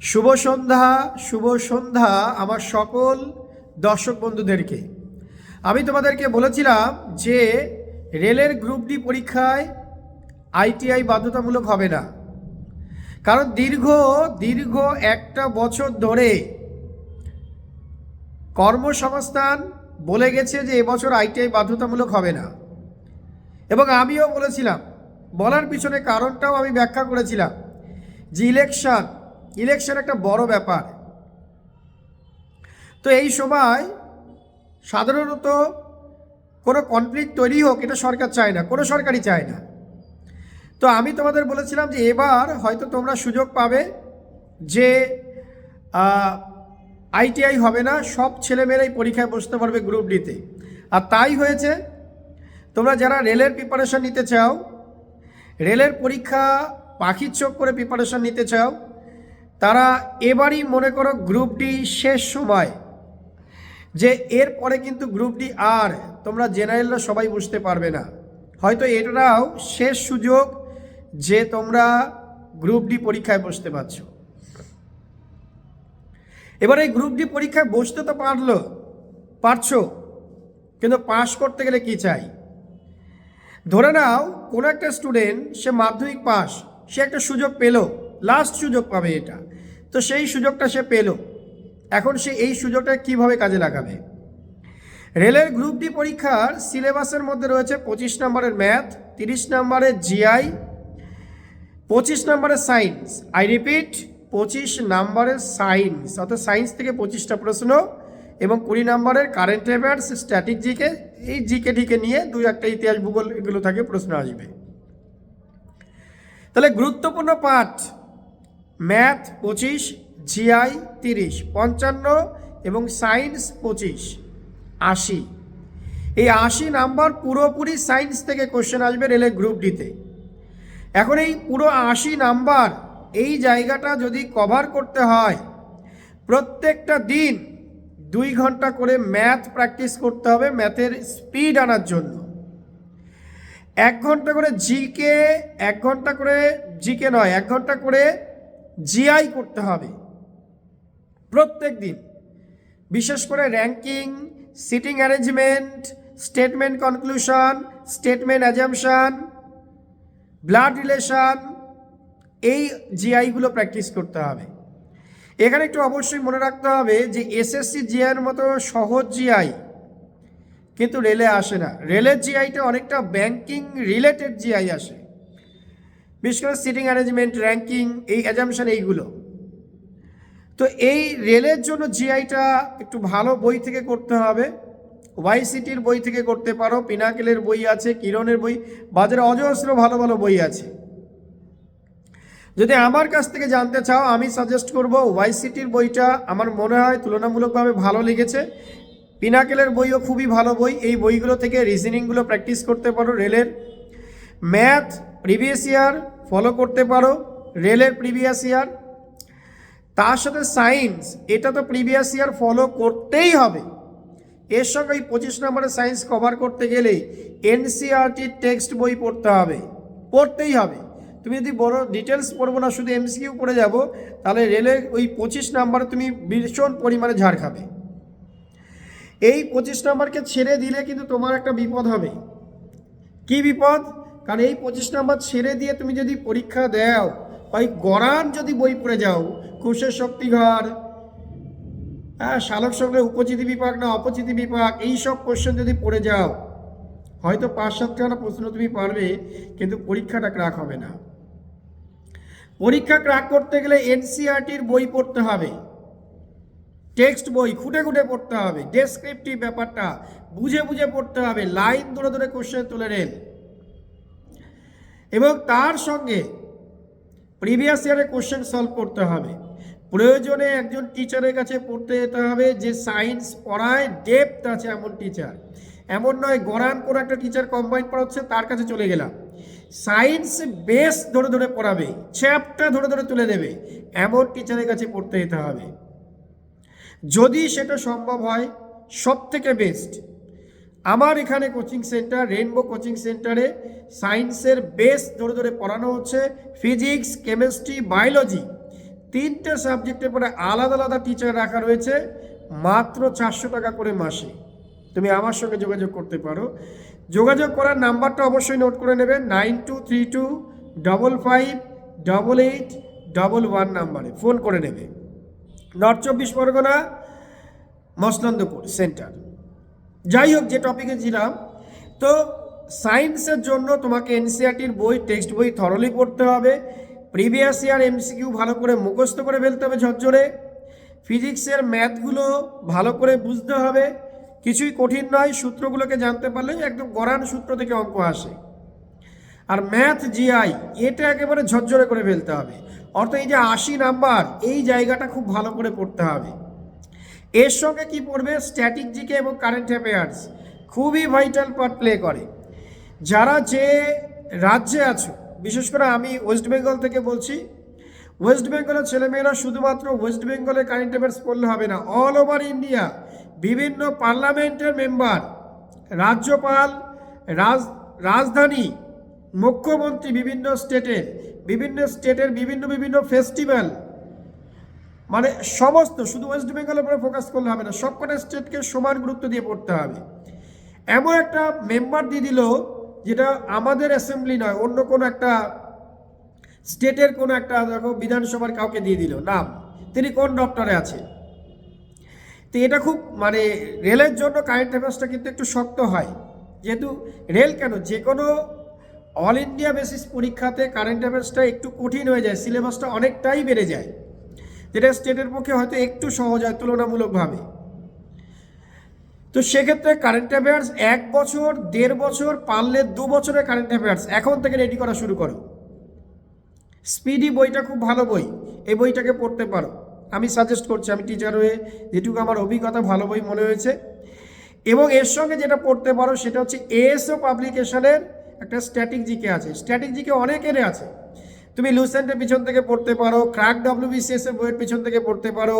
শুভ সন্ধ্যা শুভ সন্ধ্যা আমার সকল দর্শক বন্ধুদেরকে। আমি তোমাদেরকে বলেছিলাম যে রেলের গ্রুপ ডি পরীক্ষায় আইটিআই বাধ্যতামূলক হবে না। কারণ দীর্ঘ দীর্ঘ একটা বছর ধরে কর্মসংস্থান বলে গেছে যে এবছর আইটিআই বাধ্যতামূলক হবে না। এবং আমিও বলেছিলাম, বলার পিছনে কারণটাও আমি ব্যাখ্যা করেছিলাম যে ইলেকশন ইলেকশন একটা বড় ব্যাপার। তো এই সময় সাধারণত কোনো কনফ্লিক্ট তৈরি হোক, এটা সরকার চায় না, কোনো সরকারই চায় না। তো আমি তোমাদের বলেছিলাম যে এবার হয়তো তোমরা সুযোগ পাবে যে আইটিআই হবে না, সব ছেলেমেয়েরাই পরীক্ষায় বসতে পারবে গ্রুপ ডিতে আর তাই হয়েছে, তোমরা যারা রেলের প্রিপারেশন নিতে চাও, রেলের পরীক্ষা পাখির চোখ করে প্রিপারেশন নিতে চাও তারা এবারই মনে করো গ্রুপ ডি শেষ সময়। যে এরপরে কিন্তু গ্রুপ ডি আর তোমরা জেনারেলরা সবাই বুঝতে পারবে না। হয়তো এটাও শেষ সুযোগ যে তোমরা গ্রুপ ডি পরীক্ষায় বসতে পারছ। এবার এই গ্রুপ ডি পরীক্ষায় বসতে তো পারল, পারছ, কিন্তু পাশ করতে গেলে কি চাই? ধরে নাও, কোনো একটা স্টুডেন্ট, সে মাধ্যমিক পাস সে একটা সুযোগ পেল। লাস্ট সুযোগ পাবে এটা। তো সেই সুযোগটা সে পেল। এখন সে এই সুযোগটা কীভাবে কাজে লাগাবে? রেলের গ্রুপ ডি পরীক্ষার সিলেবাসের মধ্যে রয়েছে পঁচিশ নম্বরের ম্যাথ, তিরিশ নম্বরের জিআই, পঁচিশ নম্বরের সায়েন্স আই রিপিট পঁচিশ নম্বরের সায়েন্স অর্থাৎ সায়েন্স থেকে পঁচিশটা প্রশ্ন এবং কুড়ি নম্বরের কারেন্ট অ্যাফেয়ার্স স্ট্যাটিক জিকে এই জিকে টিকে নিয়ে দুই একটা ইতিহাস, ভূগোল এগুলো থাকে প্রশ্ন আসবে। তাহলে গুরুত্বপূর্ণ পাঠ ম্যাথ পঁচিশ, জিআই তিরিশ, পঞ্চান্ন এবং সায়েন্স পঁচিশ। আশি। এই আশি নাম্বার পুরোপুরি সায়েন্স থেকে কোশ্চেন আসবে রেলের গ্রুপ ডিতে। এখন এই পুরো আশি নাম্বার এই জায়গাটা যদি কভার করতে হয়, প্রত্যেকটা দিন দুই ঘণ্টা করে ম্যাথ প্র্যাকটিস করতে হবে ম্যাথের স্পিড আনার জন্য। এক ঘণ্টা করে জিকে, এক ঘণ্টা করে জিকে নয়, এক ঘণ্টা করে জিআই করতে হবে। প্রত্যেক দিন। বিশেষ করে ranking sitting arrangement statement conclusion statement assumption blood relation এই জিআইগুলো প্র্যাকটিস করতে হবে। এখানে একটু অবশ্যই মনে রাখতে হবে যে এসএসসি জিআইয়ের মতো সহজ জিআই কিন্তু রেলে আসে না। রেলের জিআইটা অনেকটা ব্যাংকিং রিলেটেড জিআই আসে। বিশেষ করে সিটিং অ্যারেঞ্জমেন্ট, র্যাঙ্কিং, এই অ্যাজামশন এইগুলো। তো এই রেলের জন্য জিআইটা একটু ভালো বই থেকে করতে হবে। ওয়াই সিটির বই থেকে করতে পারো। পিনাকেলের বই আছে, কিরণের বই, বাজারে অজস্র ভালো ভালো বই আছে। যদি আমার কাছ থেকে জানতে চাও, আমি সাজেস্ট করব ওয়াই সিটির বইটা আমার মনে হয় তুলনামূলকভাবে ভালো লেগেছে। পিনাকেলের বইও খুবই ভালো বই। এই বইগুলো থেকে রিজনিংগুলো প্র্যাকটিস করতে পারো রেলের। ম্যাথ প্রিভিয়াস ইয়ার ফলো করতে পারো রেলের প্রিভিয়াস ইয়ার তার সাথে সায়েন্স এটা তো প্রিভিয়াস ইয়ার ফলো করতেই হবে। এর সঙ্গে ওই পঁচিশ নম্বরের সায়েন্স কভার করতে গেলে এনসিআরটির টেক্সট বই পড়তে হবে, পড়তেই হবে। তুমি যদি বড় ডিটেলস পড়ব না, শুধু এমসিকিউ পড়ে যাব, তাহলে রেলের ওই পঁচিশ নাম্বারে তুমি ভীষণ পরিমাণে ঝাড় খাবে। এই পঁচিশ নাম্বারকে ছেড়ে দিলে কিন্তু তোমার একটা বিপদ হবে। কি বিপদ? কারণ এই পঁচিশ নাম্বার ছেড়ে দিয়ে তুমি যদি পরীক্ষা দাও ওই গড়ান যদি বই পড়ে যাও কুশের শক্তিঘর হ্যাঁ শালক সঙ্গে উপচিতি বিভাগ না অপচিতি বিভাগ এই সব কোশ্চেন যদি পড়ে যাও, হয়তো পাঁচ সাতখানা প্রশ্ন তুমি পারবে, কিন্তু পরীক্ষাটা ক্রাক হবে না। পরীক্ষা ক্রাক করতে গেলে এনসিআরটির বই পড়তে হবে। টেক্সট বই খুঁটে খুঁটে পড়তে হবে। ডেসক্রিপটিভ ব্যাপারটা বুঝে বুঝে পড়তে হবে। লাইন ধরে ধরে কোশ্চেন তুলে নেন। এবং তার সঙ্গে প্রিভিয়াস ইয়ারে কোশ্চেন সলভ করতে হবে। প্রয়োজনে একজন টিচারের কাছে পড়তে যেতে হবে যে সায়েন্স পড়ায় ডেপথ আছে এমন টিচার এমন নয়, গড়ান করে একটা টিচার কম্বাইন পড়াচ্ছে তার কাছে চলে গেলাম। সায়েন্স বেস ধরে ধরে পড়াবে চ্যাপ্টার ধরে ধরে তুলে দেবে, এমন টিচারের কাছে পড়তে যেতে হবে। যদি সেটা সম্ভব হয় সব থেকে বেস্ট আমার এখানে কোচিং সেন্টার রেনবো কোচিং সেন্টারে সায়েন্সের বেস ধরে ধরে পড়ানো হচ্ছে ফিজিক্স কেমিস্ট্রি বায়োলজি তিনটে সাবজেক্টের পরে আলাদা আলাদা টিচার রাখা রয়েছে, মাত্র চারশো টাকা করে মাসে। তুমি আমার সঙ্গে যোগাযোগ করতে পারো। যোগাযোগ করার নাম্বারটা অবশ্যই নোট করে নেবে, nine two three two, double five, double eight, double one নাম্বারে ফোন করে নেবে। নর্থ চব্বিশ পরগনা মসলন্দপুর সেন্টার যাই হোক যে টপিকে ছিলাম, তো সায়েন্সের জন্য তোমাকে এনসিআরটির বই টেক্সট বই থরলি পড়তে হবে। প্রিভিয়াস ইয়ার এমসিকিউ ভালো করে মুখস্থ করে ফেলতে হবে ঝরঝরে। ফিজিক্সের ম্যাথগুলো ভালো করে বুঝতে হবে। কিছুই কঠিন নয়, সূত্রগুলোকে জানতে পারলে একদম গড়ান সূত্র থেকে অঙ্ক আসে। আর ম্যাথ জিআই এটা একেবারে ঝরঝরে করে ফেলতে হবে। অর্থাৎ এই যে আশি নাম্বার এই জায়গাটা খুব ভালো করে পড়তে হবে। এর সঙ্গে কি পড়বে? স্ট্যাটিক জিকে এবং কারেন্ট অ্যাফেয়ার্স খুবই ভাইটাল পার্ট প্লে করে। যারা যে রাজ্যে আছো, বিশেষ করে আমি ওয়েস্ট বেঙ্গল থেকে বলছি ওয়েস্ট বেঙ্গলের ছেলেমেয়েরা শুধুমাত্র ওয়েস্ট বেঙ্গলের কারেন্ট অ্যাফেয়ার্স পড়লে হবে না। অল ওভার ইন্ডিয়া বিভিন্ন পার্লামেন্টের মেম্বার রাজ্যপাল, রাজ, রাজধানী, মুখ্যমন্ত্রী বিভিন্ন স্টেটের বিভিন্ন স্টেটের বিভিন্ন বিভিন্ন ফেস্টিভ্যাল মানে সমস্ত, শুধু ওয়েস্ট বেঙ্গলের উপরে ফোকাস করলে হবে না, সবকটা স্টেটকে সমান গুরুত্ব দিয়ে পড়তে হবে। এমন একটা মেম্বার দিয়ে দিল যেটা আমাদের অ্যাসেম্বলি নয়, অন্য কোনো একটা স্টেটের কোনো একটা, দেখো, বিধানসভার কাউকে দিয়ে দিল। নাম তিনি কোন দপ্তরে আছেন তো এটা খুব মানে রেলের জন্য কারেন্ট অ্যাফেয়ার্সটা কিন্তু একটু শক্ত হয়। যেহেতু রেল কেন? যে কোনো অল ইন্ডিয়া বেসিস পরীক্ষাতে কারেন্ট অ্যাফেয়ার্সটা একটু কঠিন হয়ে যায় সিলেবাসটা অনেকটাই বেড়ে যায়। যেটা স্টেটের পক্ষে হয়তো একটু সহজ হয়, তুলনামূলকভাবে। তো সেক্ষেত্রে কারেন্ট অ্যাফেয়ার্স এক বছর, দেড় বছর, পারলে দু বছরের কারেন্ট অ্যাফেয়ার্স এখন থেকে রেডি করা শুরু করো। স্পিডি বইটা খুব ভালো বই। এই বইটাকে পড়তে পারো। আমি সাজেস্ট করছি, আমি টিচার হয়ে যেটুকু আমার অভিজ্ঞতা, ভালো বই মনে হয়েছে। এবং এর সঙ্গে যেটা পড়তে পারো, সেটা হচ্ছে এএসও পাবলিকেশনের একটা স্ট্যাটিক জিকে আছে। স্ট্যাটিক জিকে অনেকেরই আছে। তুমি লুসেন্টের পিছন থেকে পড়তে পারো ক্র্যাক ডব্লিউবিসিএস এর বইয়ের পিছন থেকে পড়তে পারো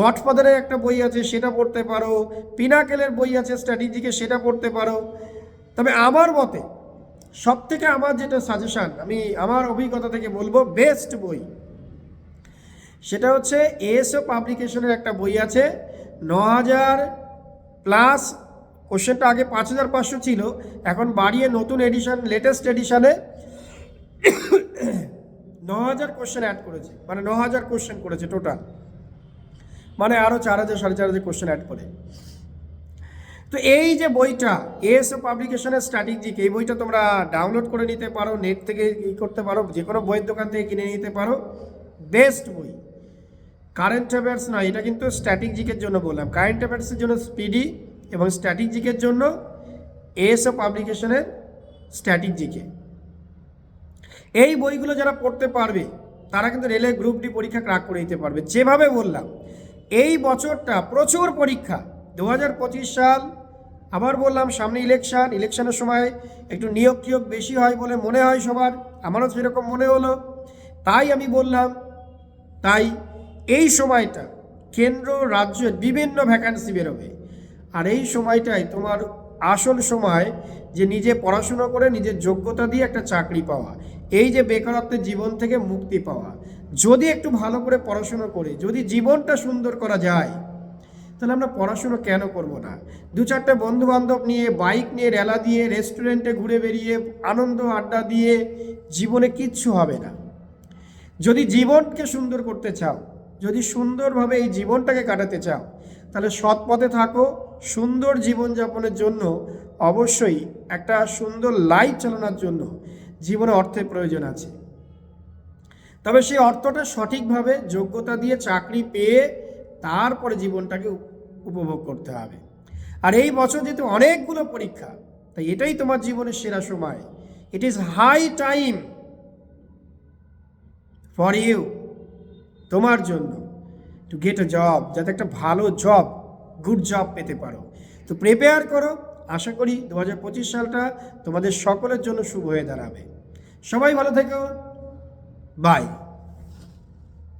গডফাদারের একটা বই আছে সেটা পড়তে পারো পিনাকেলের বই আছে স্ট্র্যাটেজিকে সেটা পড়তে পারো। তবে আমার মতে সব থেকে আমার যেটা সাজেশান আমি আমার অভিজ্ঞতা থেকে বলব বেস্ট বই, সেটা হচ্ছে এএসও পাবলিকেশনের একটা বই আছে ন হাজার প্লাস কোশ্চেনটা আগে পাঁচ হাজার পাঁচশো ছিল, এখন বাড়িয়ে নতুন এডিশন লেটেস্ট এডিশনে ন হাজার কোশ্চেন অ্যাড করেছে। মানে ন হাজার কোশ্চেন করেছে টোটাল মানে আরও চার হাজার সাড়ে চার হাজার কোশ্চেন অ্যাড করে। তো এই যে বইটা এএসও পাবলিকেশনের স্ট্র্যাটেজিক এই বইটা তোমরা ডাউনলোড করে নিতে পারো নেট থেকে ই করতে পারো যে কোনো বইয়ের দোকান থেকে কিনে নিতে পারো। বেস্ট বই। কারেন্ট অ্যাফেয়ার্স নয়, এটা কিন্তু স্ট্র্যাটেজিকের জন্য বললাম। কারেন্ট অ্যাফেয়ার্সের জন্য স্পিডি এবং স্ট্র্যাটেজিকের জন্য এএসও পাবলিকেশনের স্ট্র্যাটেজিকে এই বইগুলো যারা পড়তে পারবে, তারা কিন্তু রেলের গ্রুপ ডি পরীক্ষা ক্রাক করে দিতে পারবে। যেভাবে বললাম, এই বছরটা প্রচুর পরীক্ষা। দু হাজার পঁচিশ সাল, আবার বললাম সামনে ইলেকশন ইলেকশনের সময় একটু নিয়োগ টিয়োগ বেশি হয় বলে মনে হয় সবার, আমারও সেরকম মনে হলো। তাই আমি বললাম, তাই এই সময়টা কেন্দ্র রাজ্যের বিভিন্ন ভ্যাকান্সি বেরোবে। আর এই সময়টাই তোমার আসল সময় যে নিজে পড়াশুনো করে নিজের যোগ্যতা দিয়ে একটা চাকরি পাওয়া। এই যে বেকারত্বের জীবন থেকে মুক্তি পাওয়া, যদি একটু ভালো করে পড়াশুনো করি, যদি জীবনটা সুন্দর করা যায়, তাহলে আমরা পড়াশুনো কেন করব না? দু চারটে বন্ধু বান্ধব নিয়ে, বাইক নিয়ে, রেলা দিয়ে, রেস্টুরেন্টে ঘুরে বেরিয়ে, আনন্দ, আড্ডা দিয়ে জীবনে কিচ্ছু হবে না। যদি জীবনকে সুন্দর করতে চাও, যদি সুন্দরভাবে এই জীবনটাকে কাটাতে চাও, তাহলে সৎ পথে থাকো, সুন্দর জীবনযাপনের জন্য অবশ্যই একটা সুন্দর লাইফ চালানোর জন্য জীবনে অর্থের প্রয়োজন আছে। তবে সেই অর্থটা সঠিকভাবে যোগ্যতা দিয়ে চাকরি পেয়ে তারপরে জীবনটাকে উপভোগ করতে হবে। আর এই বছর যেহেতু অনেকগুলো পরীক্ষা, তাই এটাই তোমার জীবনের সেরা সময়। It is high time for you তোমার জন্য টু গেট আ জব যাতে একটা ভালো জব গুড জব পেতে পারো। তো প্রিপেয়ার করো। আশা করি দু হাজার পঁচিশ সালটা তোমাদের সকলের জন্য শুভ হয়ে দাঁড়াবে। সবাই ভালো থেকো। বাই